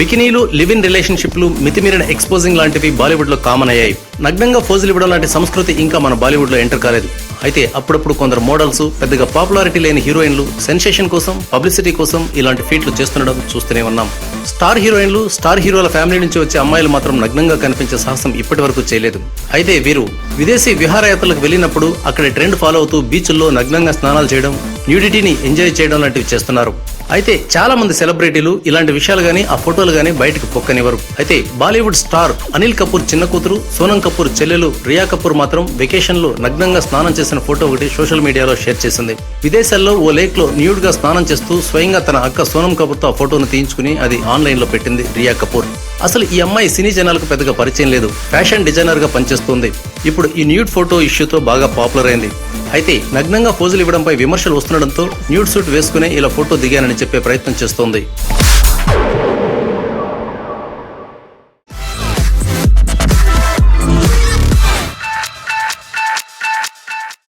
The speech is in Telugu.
బికినీలు లివ్ ఇన్ రిలేషన్షిప్లు మితిమీరిన ఎక్స్పోజింగ్ లాంటివి బాలీవుడ్లో కామన్ అయ్యాయి. నగ్నంగా ఫోజులు ఇవ్వడం లాంటి సంస్కృతి ఇంకా మన బాలీవుడ్లో ఎంటర్ కాలేదు. అయితే అప్పుడప్పుడు కొందరు మోడల్స్ పెద్దగా పాపులారిటీ లేని హీరోయిన్లు సెన్సేషన్ కోసం పబ్లిసిటీ కోసం ఇలాంటి ఫీట్లు చేస్తుండడం చూస్తూనే ఉన్నాం. స్టార్ హీరోయిన్లు స్టార్ హీరోల ఫ్యామిలీ నుంచి వచ్చే అమ్మాయిలు మాత్రం నగ్నంగా కనిపించే సాహసం ఇప్పటి వరకు చేయలేదు. అయితే వీరు విదేశీ విహారయాత్రలకు వెళ్ళినప్పుడు అక్కడ ట్రెండ్ ఫాలో అవుతూ బీచ్ల్లో నగ్నంగా స్నానాలు చేయడం న్యూడిటీని ఎంజాయ్ చేయడం లాంటివి చేస్తున్నారు. అయితే చాలా మంది సెలబ్రిటీలు ఇలాంటి విషయాలు గానీ ఆ ఫోటోలు గానీ బయటకు పొక్కనివ్వరు. అయితే బాలీవుడ్ స్టార్ అనిల్ కపూర్ చిన్న కూతురు సోనం కపూర్ చెల్లెలు రియా కపూర్ మాత్రం వెకేషన్లో నగ్నంగా స్నానం చేసిన ఫోటో ఒకటి సోషల్ మీడియాలో షేర్ చేసింది. విదేశాల్లో ఓ లేక్లో న్యూడ్గా స్నానం చేస్తూ స్వయంగా తన అక్క సోనం కపూర్తో ఆ ఫోటోను తీయించుకుని అది ఆన్లైన్లో పెట్టింది రియా కపూర్. అసలు ఈ అమ్మాయి సినీ జనాలకు పెద్దగా పరిచయం లేదు. ఫ్యాషన్ డిజైనర్గా పనిచేస్తుంది. ఇప్పుడు ఈ న్యూడ్ ఫోటో ఇష్యూతో బాగా పాపులర్ అయింది. అయితే నగ్నంగా పోజులు ఇవ్వడంపై విమర్శలు వస్తుండడంతో న్యూడ్ సూట్ వేసుకునే ఇలా ఫోటో దిగానని చెప్పే ప్రయత్నం చేస్తోంది.